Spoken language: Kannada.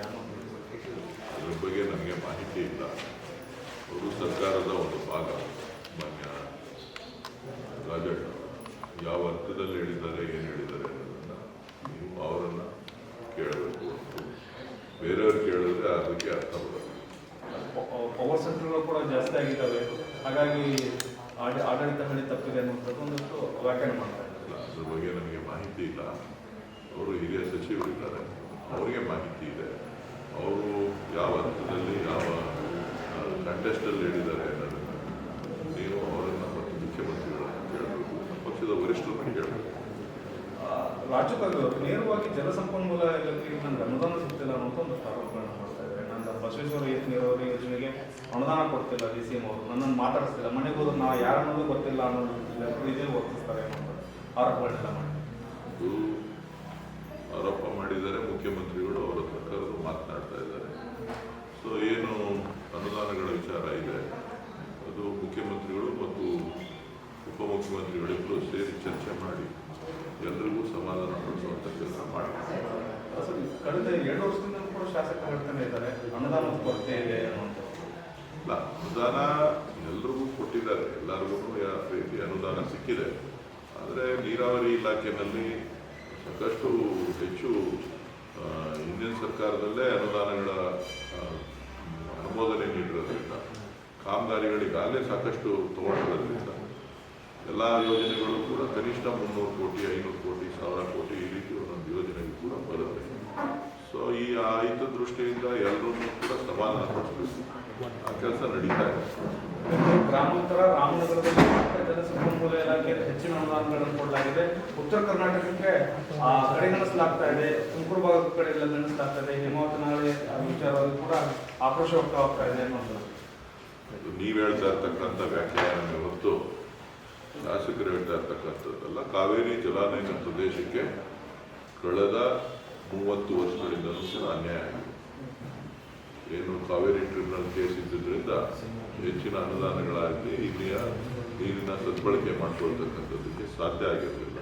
ಅದ್ರ ಬಗ್ಗೆ ನನಗೆ ಮಾಹಿತಿ ಇಲ್ಲ. ಅವರು ಸರ್ಕಾರದ ಒಂದು ಭಾಗ. ಮಾನ್ಯ ರಾಜಣ್ಣ ಯಾವ ಅರ್ಥದಲ್ಲಿ ಹೇಳಿದ್ದಾರೆ ಏನು ಹೇಳಿದ್ದಾರೆ ಅನ್ನೋದನ್ನು ನೀವು ಅವರನ್ನು ಕೇಳಬೇಕು ಅಂತ. ಬೇರೆಯವ್ರು ಕೇಳಿದ್ರೆ ಅದಕ್ಕೆ ಅರ್ಥ ಬರೋಲ್ಲ. ಪವರ್ ಸೆಂಟರ್ಗಳು ಕೂಡ ಜಾಸ್ತಿ ಆಗಿದ್ದಾವೆ. ಹಾಗಾಗಿ ಆಡ- ಆಡಳಿತ ಹಳಿ ತಪ್ಪಿದೆ ಅನ್ನುವಂಥದ್ದು ಒಂದಷ್ಟು ವ್ಯಾಖ್ಯಾನ ಮಾಡ್ತಾರೆ ಅದ್ರ ಬಗ್ಗೆ ನನಗೆ ಮಾಹಿತಿ ಇಲ್ಲ. ಅವರು ಹಿರಿಯ ಸಚಿವರಿದ್ದಾರೆ. ಅವರಿಗೆ ಮಾಹಿತಿ ಇದೆ. ಅವರು ಯಾವ ಹಂತದಲ್ಲಿ ಯಾವ ಕಂಟೆಸ್ಟಲ್ಲಿ ಹೇಳಿದ್ದಾರೆ ಅನ್ನೋದನ್ನು ನೀವು ಅವರನ್ನು ಮತ್ತು ಮುಖ್ಯಮಂತ್ರಿಗಳನ್ನು ಕೇಳಬೇಕು. ಪಕ್ಷದ ವರಿಷ್ಠರನ್ನು ಕೇಳಬೇಕು. ರಾಜ್ಯಪಾಲರು ನೇರವಾಗಿ ಜಲಸಂಪನ್ಮೂಲ ಇಲಾಖೆಗೆ ನನಗೆ ಅನುದಾನ ಸಿಗ್ತಿಲ್ಲ ಅನ್ನೋದು ಒಂದು ಆರೋಪಗಳನ್ನು ಮಾಡ್ತಾ ಇದ್ದಾರೆ. ನನ್ನ ಬಸವೇಶ್ವರ ಏತ್ ನೀರಾವರಿ ಯೋಜನೆಗೆ ಅನುದಾನ ಕೊಡ್ತಿಲ್ಲ ಡಿ ಸಿ ಎಂ ಅವರು. ನನ್ನನ್ನು ಮಾತಾಡಿಸ್ತಿಲ್ಲ. ಮನೆಗೆ ಹೋದ್ರೆ ನಾವು ಯಾರು ಅನ್ನೋದು ಗೊತ್ತಿಲ್ಲ ಅನ್ನೋದು ರೀತಿಯಲ್ಲಿ ವರ್ತಿಸ್ತಾರೆ ಅನ್ನೋ ಆರೋಪಗಳನ್ನೆಲ್ಲ ಮಾಡಿ ಇದು ಆರೋಪ ಮಾಡಿದ್ದಾರೆ ಮುಖ್ಯಮಂತ್ರಿಗಳು ಅವರ ಹತ್ರ ಕರೆದು ಮಾತನಾಡ್ತಾ ಇದ್ದಾರೆ ಸೊ ಏನು ಅನುದಾನಗಳ ವಿಚಾರ ಇದೆ ಅದು ಮುಖ್ಯಮಂತ್ರಿಗಳು ಮತ್ತು ಉಪಮುಖ್ಯಮಂತ್ರಿಗಳಿಬ್ಬರು ಸೇರಿ ಚರ್ಚೆ ಮಾಡಿ ಎಲ್ರಿಗೂ ಸಮಾಧಾನ ಪಡಿಸುವಂಥ ಕೆಲಸ ಮಾಡಿ. ಅಸಲು ಕಳೆದ ಎರಡು ವರ್ಷದಿಂದ ಕೂಡ ಶಾಸಕರು ಹೇಳ್ತಾನೆ ಇದ್ದಾರೆ. ಅನುದಾನ ಕೊರತೆ ಇದೆ ಇಲ್ಲ ಅನುದಾನ ಎಲ್ರಿಗೂ ಕೊಟ್ಟಿದ್ದಾರೆ. ಎಲ್ಲರಿಗೂ ರೀತಿ ಅನುದಾನ ಸಿಕ್ಕಿದೆ. ಆದರೆ ನೀರಾವರಿ ಇಲಾಖೆಯಲ್ಲಿ ಸಾಕಷ್ಟು ಹೆಚ್ಚು ಹಿಂದಿನ ಸರ್ಕಾರದಲ್ಲೇ ಅನುದಾನಗಳ ಕಾಮಗಾರಿಗಳಿಗಾಗಲೇ ಸಾಕಷ್ಟು ತಗೊಂಡಿರೋದ್ರಿಂದ ಎಲ್ಲ ಯೋಜನೆಗಳು ಕೂಡ ಕನಿಷ್ಠ ಮುನ್ನೂರು ಕೋಟಿ, ಐನೂರು ಕೋಟಿ, ಸಾವಿರ ಕೋಟಿ ಈ ರೀತಿ ಒಂದೊಂದು ಯೋಜನೆಗೆ ಕೂಡ ಬರುತ್ತೆ. ಸೊ ಈ ಆ ಹಿತ ದೃಷ್ಟಿಯಿಂದ ಎಲ್ಲರೂ ಕೂಡ ಸಮಾಧಾನ ಪಡಿಸಬೇಕು ಆ ಕೆಲಸ ನಡೀತಾ ಇದೆ. ಗ್ರಾಮಾಂತರ ರಾಮನಗರದಲ್ಲಿ ಜಲಸಂಪನ್ಮೂಲ ಇಲಾಖೆ ಹೆಚ್ಚಿನ ಅನುದಾನಗಳನ್ನು ಕೊಡಲಾಗಿದೆ. ಉತ್ತರ ಕರ್ನಾಟಕಕ್ಕೆ ಕಡೆಗಣಿಸಲಾಗ್ತಾ ಇದೆ. ತುಮಕೂರು ಭಾಗದ ಕಡೆ ಎಲ್ಲ ಗಣಿಸಲಾಗ್ತಾ ಇದೆ. ಹೇಮಾವತಿ ಕೂಡ ಆಕ್ರೋಶ ವ್ಯಕ್ತವಾಗ್ತಾ ಇದೆ ಅನ್ನೋದು. ನೀವು ಹೇಳ್ತಾ ಇರ್ತಕ್ಕಂಥ ವ್ಯಾಖ್ಯಾನ ಹೊತ್ತು ಶಾಸಕರು ಹೇಳ್ತಾ ಇರ್ತಕ್ಕಂಥದ್ದಲ್ಲ, ಕಾವೇರಿ ಜಲಾನಯನ ಪ್ರದೇಶಕ್ಕೆ ಕಳೆದ ಮೂವತ್ತು ವರ್ಷಗಳಿಂದ ಅನ್ಯಾಯ ಏನು ಕಾವೇರಿ ಟ್ರಿಬ್ಯುನಲ್ ಕೇಸ್ ಇದ್ದಿದ್ದರಿಂದ ಹೆಚ್ಚಿನ ಅನುದಾನಗಳಾಗಲಿ ಇಲ್ಲಿಯ ನೀರಿನ ಸದ್ಬಳಕೆ ಮಾಡ್ಕೊಳ್ತಕ್ಕಂಥದ್ದಕ್ಕೆ ಸಾಧ್ಯ ಆಗಿರಲಿಲ್ಲ.